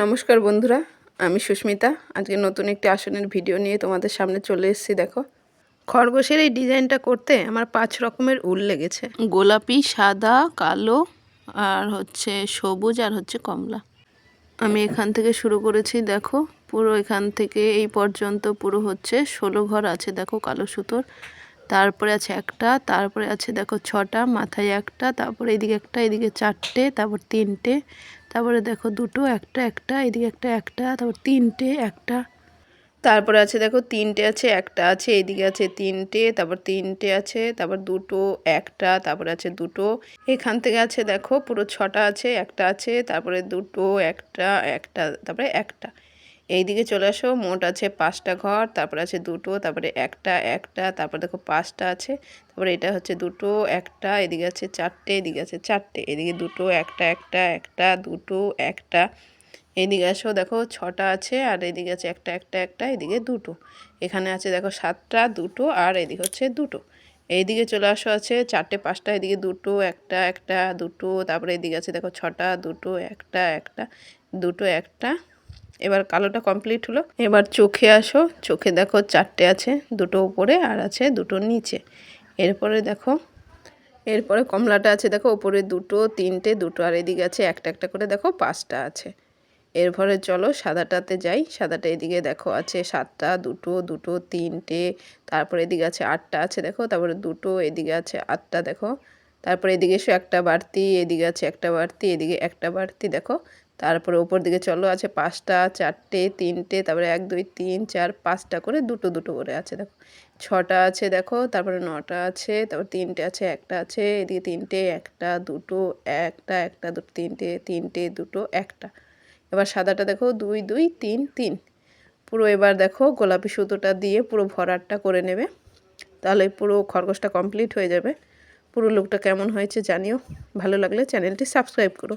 নমস্কার বন্ধুরা, আমি সুস্মিতা। আজকে নতুন একটি আসনের ভিডিও নিয়ে তোমাদের সামনে চলে এসেছি, দেখো। খরগোশের এই ডিজাইনটা করতে আমার পাঁচ রকমের উল লেগেছে। গোলাপি, সাদা, কালো, আর হচ্ছে সবুজ, আর হচ্ছে কমলা। আমি এখান থেকে শুরু করেছি, দেখো। পুরো এখান থেকে এই পর্যন্ত পুরো হচ্ছে ষোলো ঘর আছে, দেখো কালো সুতোর। তারপরে আছে একটা, তারপরে আছে দেখো ছটা, মাথায় একটা, তারপরে এদিকে একটা, এদিকে চারটে, তারপর তিনটে, তারপরে দেখো দুটো, একটা একটা, এদিকে একটা একটা, তারপর তিনটে, একটা। তারপরে আছে দেখো তিনটে আছে, একটা আছে, এদিকে আছে তিনটে, তারপর তিনটে আছে, তারপর দুটো, একটা, তারপরে আছে দুটো। এখান থেকে আছে দেখো পুরো ছটা আছে, একটা আছে, তারপরে দুটো, একটা একটা, তারপরে একটা। এই দিকে চলে আসো, মোট আছে পাঁচটা ঘর, তারপরে আছে দুটো, তারপরে একটা একটা, তারপর দেখো পাঁচটা আছে, তারপরে এটা হচ্ছে দুটো, একটা, এদিকে আছে চারটে, এদিকে আছে চারটে, এদিকে দুটো, একটা একটা একটা, দুটো, একটা, এদিকে আসো দেখো ছটা আছে, আর এদিকে আছে একটা একটা একটা, এদিকে দুটো, এখানে আছে দেখো সাতটা, দুটো, আর এদিকে হচ্ছে দুটো, এইদিকে চলে আসো আছে চারটে, পাঁচটা, এদিকে দুটো, একটা একটা, দুটো, তারপরে এদিকে আছে দেখো ছটা, দুটো, একটা একটা, দুটো, একটা এবার কালোটা কমপ্লিট হলো। এবার চোখে আসো। চোখে দেখো চারটে আছে, দুটো উপরে আর আছে দুটো নিচে। এরপরে দেখো, এরপরে কমলাটা আছে, দেখো উপরে দুটো, তিনটে, দুটো আর এদিকে আছে একটা একটা করে দেখো পাঁচটা আছে। এরপরে চলো সাদাটাতে যাই। সাদাটা এদিকে দেখো আছে সাতটা, দুটো দুটো, তিনটে, তারপরে এদিকে আছে আটটা আছে, দেখো। তারপরে দুটো, এদিকে আছে আটটা, দেখো। তারপরে এদিকে এসে একটা বাড়তি, এদিকে আছে একটা বাড়তি, এদিকে একটা বাড়তি, দেখো। তারপরে ওপর দিকে চলো, আছে পাঁচটা, চারটে, তিনটে, তারপরে এক, দুই, তিন, চার, পাঁচটা করে দুটো দুটো করে আছে, দেখো। ছটা আছে, দেখো, তারপরে নটা আছে, তারপর তিনটে আছে, একটা আছে, এদিকে তিনটে, একটা, দুটো, একটা একটা, দুটো, তিনটে তিনটে, দুটো, একটা। এবার সাদাটা দেখো, দুই দুই, তিন তিন। পুরো এবার দেখো, গোলাপি সুতোটা দিয়ে পুরো ভরাটটা করে নেবে। তাহলে পুরো খরগোশটা কমপ্লিট হয়ে যাবে। পুরো লুকটা কেমন হয়েছে জানিও। ভালো লাগলে চ্যানেলটি সাবস্ক্রাইব করো।